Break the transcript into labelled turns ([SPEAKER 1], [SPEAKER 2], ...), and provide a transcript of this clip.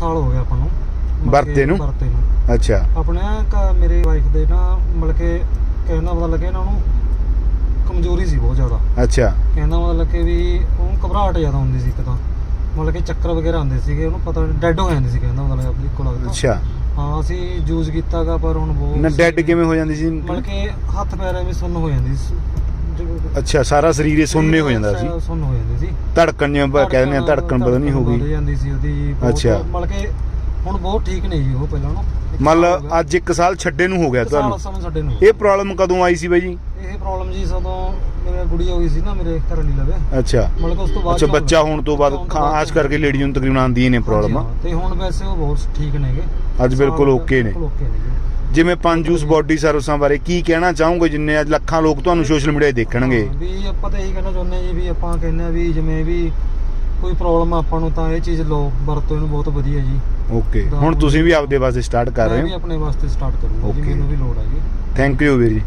[SPEAKER 1] ਸਾਲ ਹੋ ਗਿਆ ਆਪਾਂ ਨੂੰ। ਮਤਲਬ
[SPEAKER 2] ਵਰਤੇ
[SPEAKER 1] ਕਿ
[SPEAKER 2] ਨੂੰ?
[SPEAKER 1] ਵਰਤੇ ਨੂੰ।
[SPEAKER 2] ਅੱਛਾ।
[SPEAKER 1] ਆਪਣੇ ਘਰ ਮੇਰੇ ਵਾਈਫ ਦੇ ਨਾ ਮਤਲਬ ਕਿ ਕਹਿੰਦਾ ਪਤਾ ਲੱਗਿਆ ਇਹਨਾਂ ਨੂੰ ਕਮਜ਼ੋਰੀ ਸੀ ਬਹੁਤ ਜ਼ਿਆਦਾ।
[SPEAKER 2] ਅੱਛਾ।
[SPEAKER 1] ਕਹਿੰਦਾ ਮਤਲਬ ਕਿ ਵੀ ਉਹਨੂੰ ਘਬਰਾਹਟ ਜ਼ਿਆਦਾ ਹੁੰਦੀ ਸੀ ਇੱਕ ਤਾਂ। ਮਤਲਬ ਕਿ ਚੱਕਰ ਵਗੈਰਾ ਆਉਂਦੇ ਸੀਗੇ ਉਹਨੂੰ ਪਤਾ ਡੈੱਡ ਹੋ ਜਾਂਦੇ ਸੀ ਕਹਿੰਦਾ ਮਤਲਬ ਆਪਣੀ ਇੱਕੋ ਲੱਗਦਾ।
[SPEAKER 2] ਅੱਛਾ।
[SPEAKER 1] ਹਾਂ ਅਸੀਂ ਯੂਜ਼ ਕੀਤਾਗਾ ਪਰ ਹੁਣ ਬਹੁਤ
[SPEAKER 2] ਨਾ ਡੈਡ ਕਿਵੇਂ ਹੋ ਜਾਂਦੀ ਸੀ?
[SPEAKER 1] ਮਤਲਬ ਕਿ ਹੱਥ ਪੈਰ ਐਵੇਂ ਸੁੰਨ ਹੋ ਜਾਂਦੀ ਸੀ।
[SPEAKER 2] ਅੱਛਾ ਸਾਰਾ ਸਰੀਰ ਹੀ ਸੁੰਨੇ ਹੋ ਜਾਂਦਾ ਸੀ।
[SPEAKER 1] ਸੁੰਨ ਹੋ ਜਾਂਦੀ ਸੀ।
[SPEAKER 2] ਧੜਕਣ ਜਿਵੇਂ ਆਪਾਂ ਕਹਿੰਦੇ ਆ ਧੜਕਣ ਪਤਾ ਨਹੀਂ ਹੋ
[SPEAKER 1] ਵੱਧ
[SPEAKER 2] ਗਈ
[SPEAKER 1] ਜਾਂਦੀ ਸੀ ਉਹਦੀ ਬਹੁਤ-
[SPEAKER 2] ਅੱਛਾ।
[SPEAKER 1] ਮਤਲਬ ਕਿ ਹੁਣ ਬਹੁਤ ਠੀਕ ਨਹੀਂ ਜੀ ਉਹ ਪਹਿਲਾਂ ਨੂੰ।
[SPEAKER 2] ਮਤਲਬ ਅੱਜ 1 ਸਾਲ ਛੱਡੇ ਨੂੰ ਹੋ ਗਿਆ ਤੁਹਾਨੂੰ?
[SPEAKER 1] ਸਾਨੂੰ ਸਾਡੇ ਨੂੰ
[SPEAKER 2] ਇਹ ਪ੍ਰੋਬਲਮ ਕਦੋਂ ਆਈ ਸੀ ਬਾਈ ਜੀ?
[SPEAKER 1] ਇਹ ਪ੍ਰੋਬਲਮ ਜੀ ਜਦੋਂ ਮੇਰੇ ਗੁੜੀਆ ਹੋਈ ਸੀ ਨਾ ਮੇਰੇ ਘਰ ਵਾਲੀ ਲਵੇ।
[SPEAKER 2] ਅੱਛਾ।
[SPEAKER 1] ਮਤਲਬ ਕਿ ਉਸ ਤੋਂ ਬਾਅਦ
[SPEAKER 2] ਅੱਛਾ ਬੱਚਾ ਹੋਣ ਤੋਂ ਬਾਅਦ ਖਾਸ ਕਰਕੇ ਲੇਡੀਜ਼ ਨੂੰ ਤਕਰੀਬਨ ਆਉਂਦੀਆਂ ਨੇ ਪ੍ਰੋਬਲਮ
[SPEAKER 1] ਤੇ ਹੁਣ ਵੈਸੇ ਉਹ ਬਹੁਤ ਠੀਕ ਨੇਗੇ।
[SPEAKER 2] ਅੱਜ ਬਿਲਕੁਲ ਨੇ।
[SPEAKER 1] ਓਕੇ ਨੇ ਜੀ।
[SPEAKER 2] ਜਿਵੇਂ ਪੰਜ ਜੂਸ ਬਾਡੀ ਸਰਵਿਸਾਂ ਬਾਰੇ ਕੀ ਕਹਿਣਾ ਚਾਹੋਗੇ ਜਿੰਨੇ ਅੱਜ ਲੱਖਾਂ ਲੋਕ ਤੁਹਾਨੂੰ ਸੋਸ਼ਲ ਮੀਡੀਆ 'ਤੇ ਦੇਖਣਗੇ?
[SPEAKER 1] ਹਾਂ, ਵੀ ਆਪਾਂ ਤਾਂ ਇਹੀ ਕਹਿਣਾ ਚਾਹੁੰਦੇ ਹਾਂ ਜੀ ਵੀ ਆਪਾਂ ਕਹਿੰਦੇ ਆ ਵੀ ਜਿਵੇਂ ਵੀ ਕੋਈ ਪ੍ਰੋਬਲਮ ਆਪਾਂ ਨੂੰ ਤਾਂ ਇਹ ਚੀਜ਼ ਲਓ ਵਰਤੋ ਇਹਨੂੰ ਬਹੁਤ ਵਧੀਆ ਜੀ।
[SPEAKER 2] ਓਕੇ ਹੁਣ ਤੁਸੀਂ ਵੀ ਆਪਦੇ ਵਾਸਤੇ ਸਟਾਰਟ ਕਰ ਰਹੇ
[SPEAKER 1] ਮੈਂ ਵੀ
[SPEAKER 2] ਹੋ?
[SPEAKER 1] ਆਪਣੇ ਵਾਸਤੇ ਸਟਾਰਟ ਕਰੂੰਗਾ ਜੀ
[SPEAKER 2] Okay.
[SPEAKER 1] ਮੈਨੂੰ ਵੀ ਲੋੜ ਹੈਗੀ
[SPEAKER 2] ਥੈਂਕ ਯੂ ਵੀਰ ਜੀ।